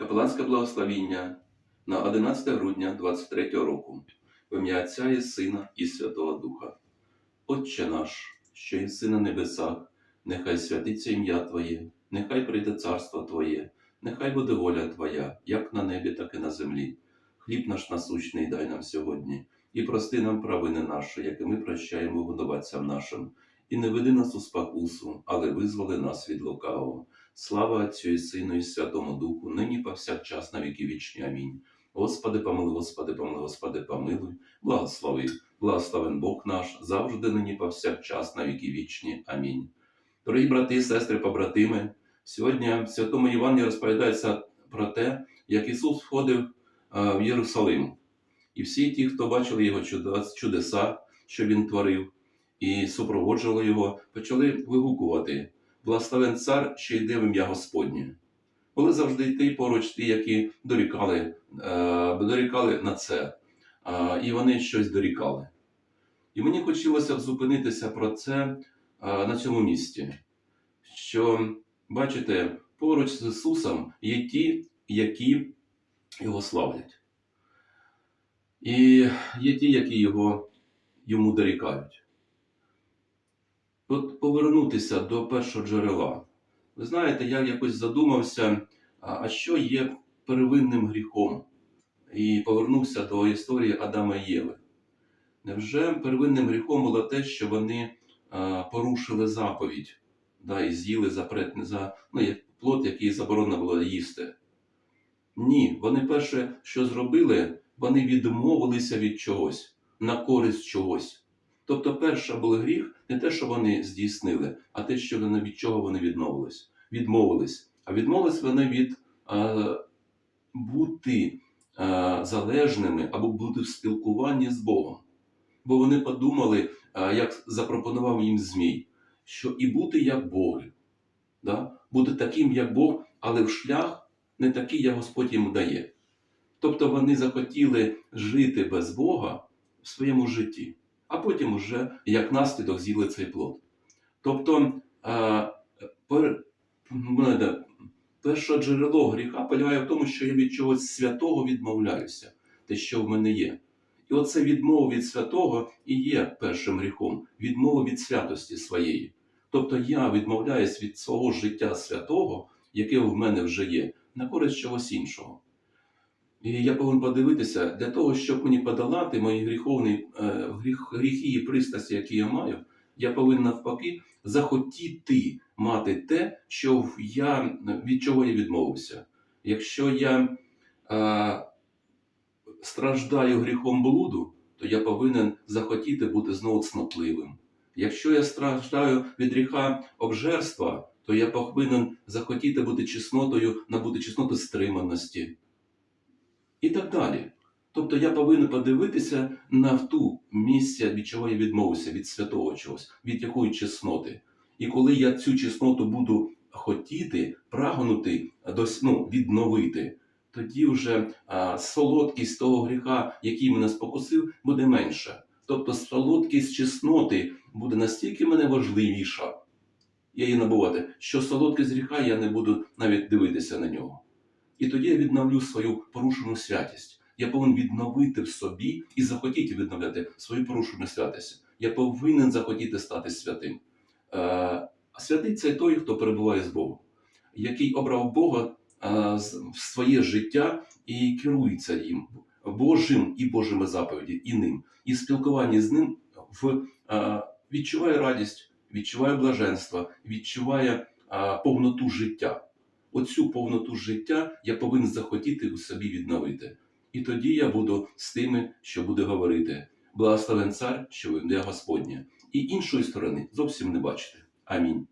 Капеланське благословіння на 11 грудня 23 року в ім'я Отця і Сина і Святого Духа. Отче наш, що єси на небесах, нехай святиться ім'я Твоє, нехай прийде царство Твоє, нехай буде воля Твоя, як на небі, так і на землі. Хліб наш насущний дай нам сьогодні, і прости нам провини наші, як і ми прощаємо винуватцям нашим. І не веди нас у спокусу, але визволи нас від лукавого. Слава Отцю і Сину і Святому Духу, нині повсякчас на віки вічні. Амінь. Господи, помилуй, Господи, помилуй, Господи, помилуй, благослови, благословен Бог наш, завжди нині повсякчас на віки вічні. Амінь. Дорогі брати і сестри, побратими, сьогодні в Святому Євангелії розповідається про те, як Ісус входив в Єрусалим. І всі ті, хто бачили його чудеса, що він творив, і супроводжували його, почали вигукувати благословен цар, що йде в ім'я Господнє. Були завжди й поруч ті, які дорікали, е, дорікали на це, е, і вони щось дорікали. І мені хотілося б зупинитися про це е, на цьому місці. Що, бачите, поруч з Ісусом є ті, які його славлять. І є ті, які його йому дорікають. От повернутися до першого джерела. Ви знаєте, я якось задумався, а що є первинним гріхом? І повернувся до історії Адама і Єви. Невже первинним гріхом було те, що вони порушили заповідь да, і з'їли запрет, за ну, плод, який заборонено було їсти? Ні, вони перше, що зробили, вони відмовилися від чогось на користь чогось. Тобто, перше був гріх не те, що вони здійснили, а те, що вони від чого вони відмовились. Відмовились. А відмовились вони від е, бути е, залежними або бути в спілкуванні з Богом. Бо вони подумали, е, як запропонував їм Змій, що і бути як Боги, да? бути таким, як Бог, але в шлях не такий, як Господь їм дає. Тобто вони захотіли жити без Бога в своєму житті а потім уже як наслідок з'їли цей плод. Тобто пер, перше джерело гріха полягає в тому, що я від чогось святого відмовляюся, те, що в мене є. І оце відмова від святого і є першим гріхом, відмова від святості своєї. Тобто я відмовляюсь від свого життя святого, яке в мене вже є, на користь чогось іншого. І я повинен подивитися для того, щоб мені подолати мої гріховні е, гріх, гріхи і пристрасті, які я маю, я повинен навпаки захотіти мати те, що я, від чого я відмовився. Якщо я е, страждаю гріхом блуду, то я повинен захотіти бути знову цнотливим. Якщо я страждаю від гріха обжерства, то я повинен захотіти бути чеснотою, набути чесноту стриманості і так далі. Тобто я повинен подивитися на ту місце, від чого я відмовився, від святого чогось, від якої чесноти. І коли я цю чесноту буду хотіти, прагнути, ну, відновити, тоді вже а, солодкість того гріха, який мене спокусив, буде менша. Тобто солодкість чесноти буде настільки мене важливіша, я її набувати, що солодкість гріха я не буду навіть дивитися на нього. І тоді я відновлю свою порушену святість. Я повинен відновити в собі і захотіти відновляти свою порушену святість. Я повинен захотіти стати святим. Е, святий це той, хто перебуває з Богом, який обрав Бога е, в своє життя і керується їм Божим і Божими заповіді, і ним. І в спілкуванні з ним в, е, відчуває радість, відчуває блаженство, відчуває повноту життя оцю повноту життя я повинен захотіти у собі відновити. І тоді я буду з тими, що буде говорити: благословен цар, що йде Господнє, і іншої сторони зовсім не бачите. Амінь.